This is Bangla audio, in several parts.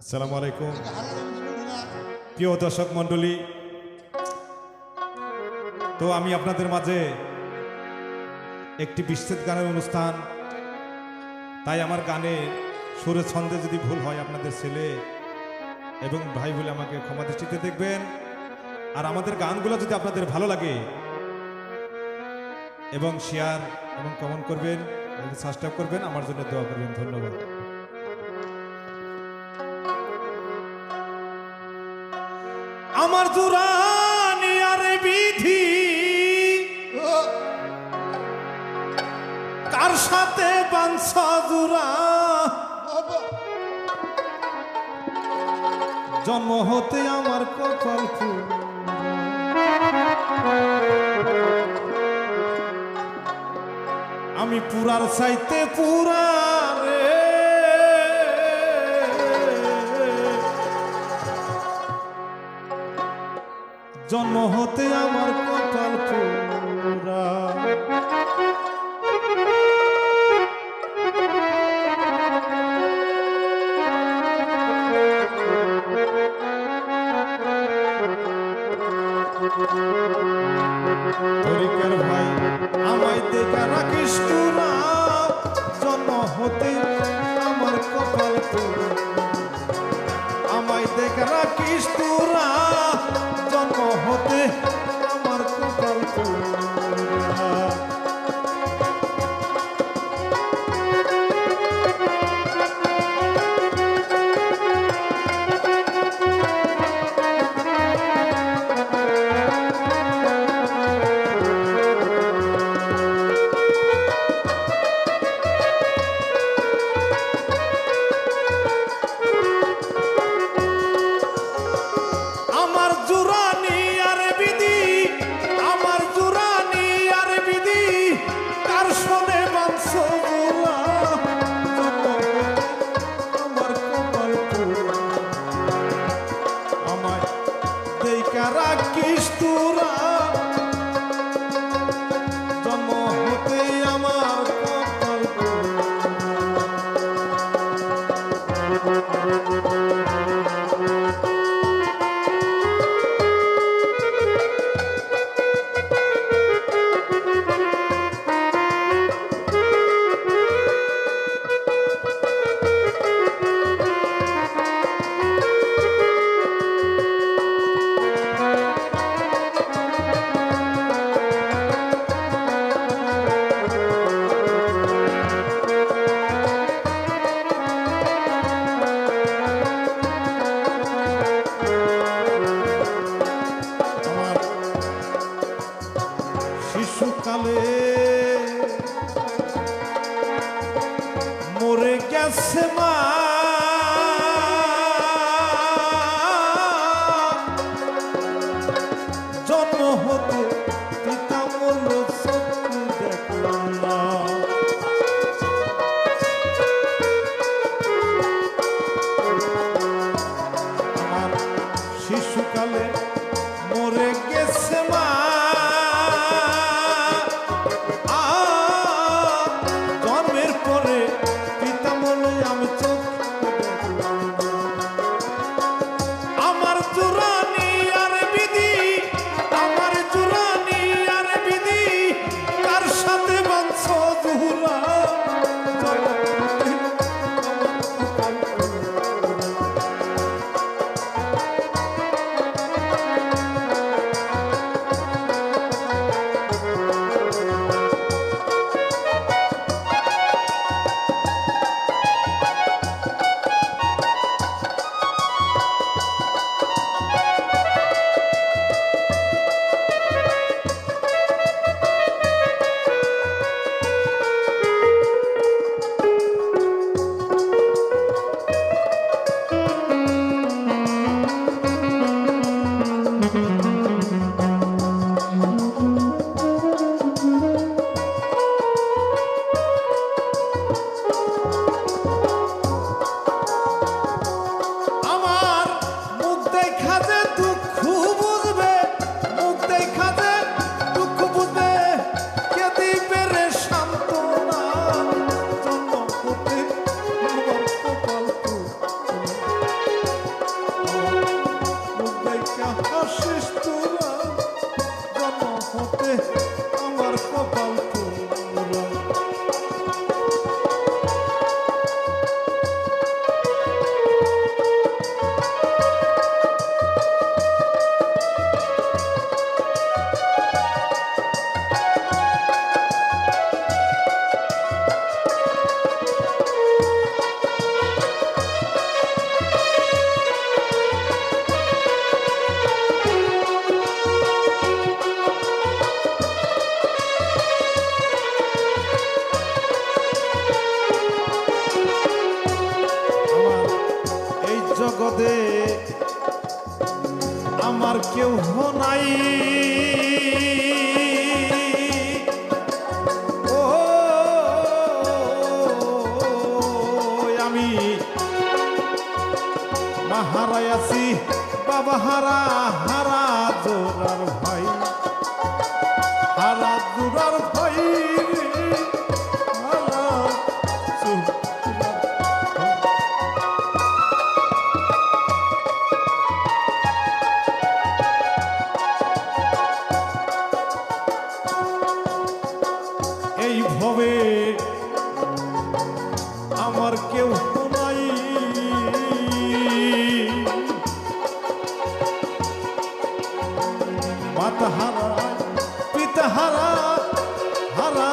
আসসালামু আলাইকুম। প্রিয় দর্শক মণ্ডলী, তো আমি আপনাদের মাঝে একটি বিচ্ছেদ গানের অনুষ্ঠান, তাই আমার গানে সুরে ছন্দে যদি ভুল হয় আপনাদের ছেলে এবং ভাই বলে আমাকে ক্ষমা দৃষ্টিতে দেখবেন। আর আমাদের গানগুলো যদি আপনাদের ভালো লাগে এবং শেয়ার এবং কমেন্ট করবেন, সাবস্ক্রাইব করবেন, আমার জন্য দোয়া করবেন। ধন্যবাদ। আমার জুরানি আর বিধি। কার সাথে বাঞ্ছ জুরা জন্ম হতে আমার কপাল আমি পুরার চাইতে পুরা জন্ম হতে আমার কপাল পুরা তরিকার জন্ম হতে আমার কপাল পুরা দেখা রাখিস que a semana. কেউ নাই। ও আমি মাহারায় আছি বাবা হারা হারা জোরার ভাই। হারা জোরার ভাই। এই ভবে আমার কেউ নাই। মাতা হারা পিতা হারা হারা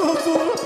Jesus.